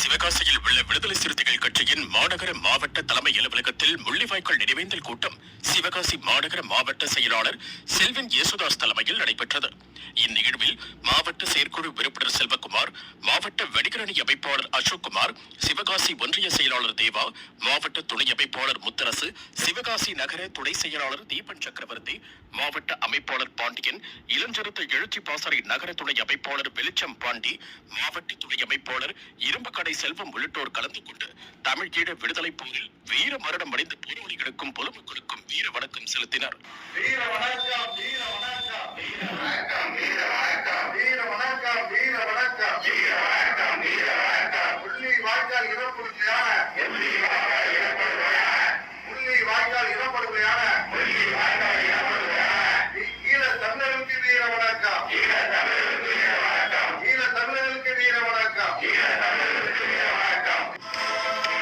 சிவகாசியில் உள்ள விடுதலை சிறுத்தைகள் கட்சியின் மாநகர மாவட்ட தலைமை அலுவலகத்தில் முள்ளிவாய்க்கால் நினைவேந்தல் கூட்டம் சிவகாசி மாநகர மாவட்ட செயலாளர் செல்வன் யேசுதாஸ் தலைமையில் நடைபெற்றது. இந்நிகழ்வில் மாவட்ட செயற்குழு உறுப்பினர் செல்வகுமார் மாவட்ட வணிகரணி அமைப்பாளர் அசோக்குமார் சிவகாசி ஒன்றிய செயலாளர் தேவா மாவட்ட துணை அமைப்பாளர் முத்தரசு சிவகாசி நகர துணை செயலாளர் தீபன் சக்கரவர்த்தி மாவட்ட அமைப்பாளர் பாண்டியன் இளஞ்சரத்து எழுச்சி பாசறை நகர துணை அமைப்பாளர் வெளிச்சம் பாண்டி மாவட்ட துணை அமைப்பாளர் இரும்புக்கடை செல்வம் உள்ளிட்டோர் கலந்து கொண்டு தமிழ் விடுதலை போரில் வீர மரணம் அடைந்த போராளிகளுக்கும் பொதுமக்களுக்கும் வீர வணக்கம் செலுத்தினர். இடப்படுகையான முள்ளி வாய்க்கால் இடப்படுகையான ஈழ தமிழருக்கு வீர வணக்கம்